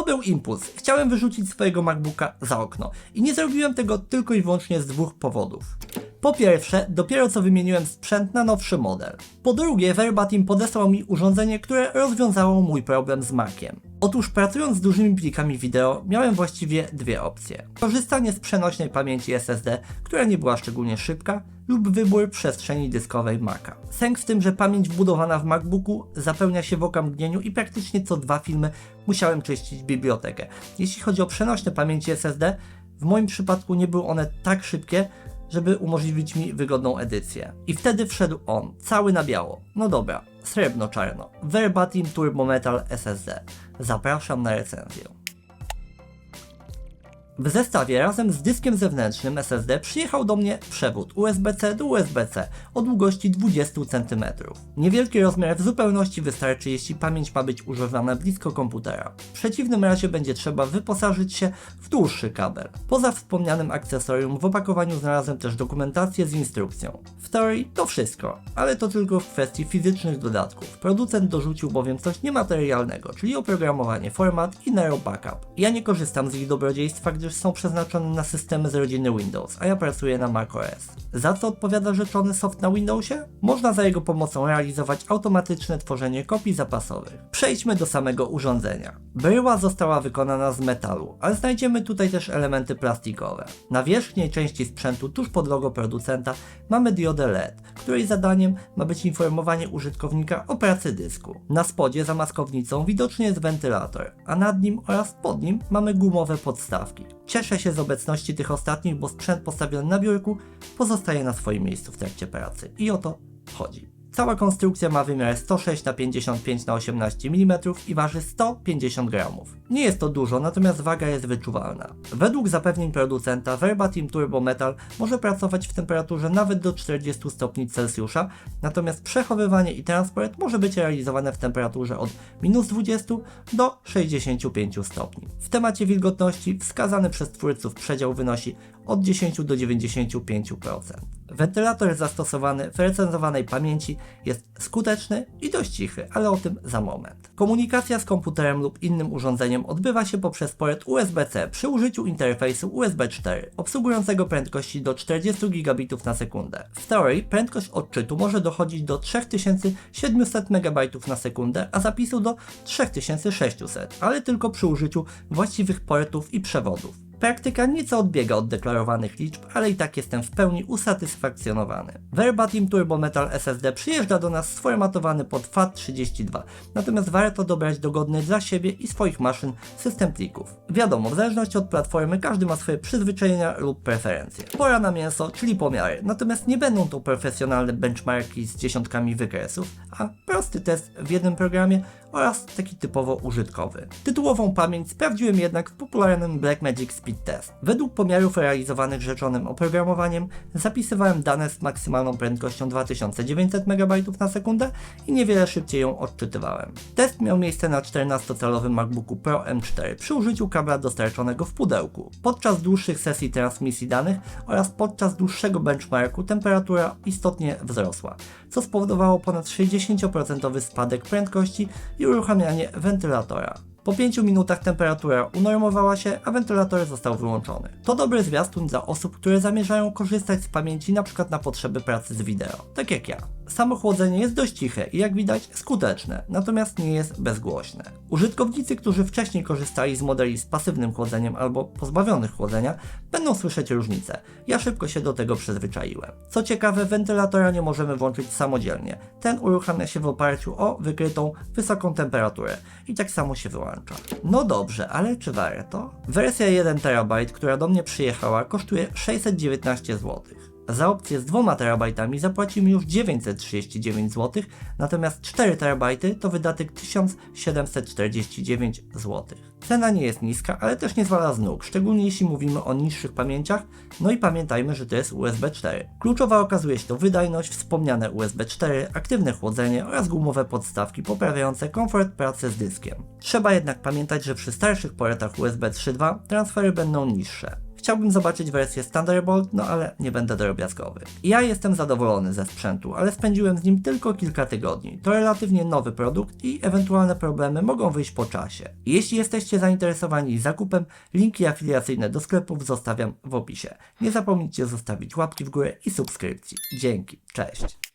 To był impuls. Chciałem wyrzucić swojego MacBooka za okno. I nie zrobiłem tego tylko i wyłącznie z dwóch powodów. Po pierwsze, dopiero co wymieniłem sprzęt na nowszy model. Po drugie, Verbatim podesłał mi urządzenie, które rozwiązało mój problem z Maciem. Otóż pracując z dużymi plikami wideo, miałem właściwie dwie opcje. Korzystanie z przenośnej pamięci SSD, która nie była szczególnie szybka, lub wybór przestrzeni dyskowej Maca. Sęk w tym, że pamięć wbudowana w MacBooku zapełnia się w okamgnieniu i praktycznie co dwa filmy musiałem czyścić bibliotekę. Jeśli chodzi o przenośne pamięci SSD, w moim przypadku nie były one tak szybkie, żeby umożliwić mi wygodną edycję. I wtedy wszedł on, cały na biało. No dobra, srebrno-czarno. Verbatim Turbo Metal SSD. Zapraszam na recenzję. W zestawie razem z dyskiem zewnętrznym SSD przyjechał do mnie przewód USB-C do USB-C o długości 20 cm. Niewielki rozmiar w zupełności wystarczy, jeśli pamięć ma być używana blisko komputera. W przeciwnym razie będzie trzeba wyposażyć się w dłuższy kabel. Poza wspomnianym akcesorium w opakowaniu znalazłem też dokumentację z instrukcją. W teorii to wszystko, ale to tylko w kwestii fizycznych dodatków. Producent dorzucił bowiem coś niematerialnego, czyli oprogramowanie, format i narrow backup. Ja nie korzystam z ich dobrodziejstwa, gdyż są przeznaczone na systemy z rodziny Windows, a ja pracuję na macOS. Za co odpowiada rzeczony soft na Windowsie? Można za jego pomocą realizować automatyczne tworzenie kopii zapasowych. Przejdźmy do samego urządzenia. Bryła została wykonana z metalu, ale znajdziemy tutaj też elementy plastikowe. Na wierzchniej części sprzętu tuż pod logo producenta mamy diodę LED, której zadaniem ma być informowanie użytkownika o pracy dysku. Na spodzie za maskownicą widoczny jest wentylator, a nad nim oraz pod nim mamy gumowe podstawki. Cieszę się z obecności tych ostatnich, bo sprzęt postawiony na biurku pozostaje na swoim miejscu w trakcie pracy. I o to chodzi. Cała konstrukcja ma wymiar 106 na 55 na 18 mm i waży 150 gramów. Nie jest to dużo, natomiast waga jest wyczuwalna. Według zapewnień producenta Verbatim Turbo Metal może pracować w temperaturze nawet do 40 stopni Celsjusza, natomiast przechowywanie i transport może być realizowane w temperaturze od minus 20 do 65 stopni. W temacie wilgotności wskazany przez twórców przedział wynosi od 10 do 95%. Wentylator zastosowany w recenzowanej pamięci jest skuteczny i dość cichy, ale o tym za moment. Komunikacja z komputerem lub innym urządzeniem odbywa się poprzez port USB-C przy użyciu interfejsu USB 4, obsługującego prędkości do 40 gigabitów na sekundę. W teorii prędkość odczytu może dochodzić do 3700 MB na sekundę, a zapisu do 3600, ale tylko przy użyciu właściwych portów i przewodów. Praktyka nieco odbiega od deklarowanych liczb, ale i tak jestem w pełni usatysfakcjonowany. Verbatim Turbo Metal SSD przyjeżdża do nas sformatowany pod FAT32, natomiast warto dobrać dogodny dla siebie i swoich maszyn system plików. Wiadomo, w zależności od platformy każdy ma swoje przyzwyczajenia lub preferencje. Pora na mięso, czyli pomiary, natomiast nie będą to profesjonalne benchmarki z dziesiątkami wykresów, a prosty test w jednym programie oraz taki typowo użytkowy. Tytułową pamięć sprawdziłem jednak w popularnym Blackmagic Speed Test. Według pomiarów realizowanych rzeczonym oprogramowaniem zapisywałem dane z maksymalną prędkością 2900 MB na sekundę i niewiele szybciej ją odczytywałem. Test miał miejsce na 14-calowym MacBooku Pro M4 przy użyciu kabla dostarczonego w pudełku. Podczas dłuższych sesji transmisji danych oraz podczas dłuższego benchmarku temperatura istotnie wzrosła, co spowodowało ponad 60% spadek prędkości i uruchamianie wentylatora. Po 5 minutach temperatura unormowała się, a wentylator został wyłączony. To dobry zwiastun dla osób, które zamierzają korzystać z pamięci np. na potrzeby pracy z wideo, tak jak ja. Samo chłodzenie jest dość ciche i jak widać skuteczne, natomiast nie jest bezgłośne. Użytkownicy, którzy wcześniej korzystali z modeli z pasywnym chłodzeniem albo pozbawionych chłodzenia, będą słyszeć różnicę. Ja szybko się do tego przyzwyczaiłem. Co ciekawe, wentylatora nie możemy włączyć samodzielnie. Ten uruchamia się w oparciu o wykrytą wysoką temperaturę i tak samo się wyłącza. No dobrze, ale czy warto? Wersja 1 TB, która do mnie przyjechała, kosztuje 619 zł. Za opcję z 2 terabajtami zapłacimy już 939 zł, natomiast 4 terabajty to wydatek 1749 zł. Cena nie jest niska, ale też nie zwala z nóg, szczególnie jeśli mówimy o niższych pamięciach, no i pamiętajmy, że to jest USB 4. Kluczowa okazuje się to wydajność, wspomniane USB 4, aktywne chłodzenie oraz gumowe podstawki poprawiające komfort pracy z dyskiem. Trzeba jednak pamiętać, że przy starszych portach USB 3.2 transfery będą niższe. Chciałbym zobaczyć wersję Thunderbolt, no ale nie będę drobiazgowy. Ja jestem zadowolony ze sprzętu, ale spędziłem z nim tylko kilka tygodni. To relatywnie nowy produkt i ewentualne problemy mogą wyjść po czasie. Jeśli jesteście zainteresowani zakupem, linki afiliacyjne do sklepów zostawiam w opisie. Nie zapomnijcie zostawić łapki w górę i subskrypcji. Dzięki, cześć.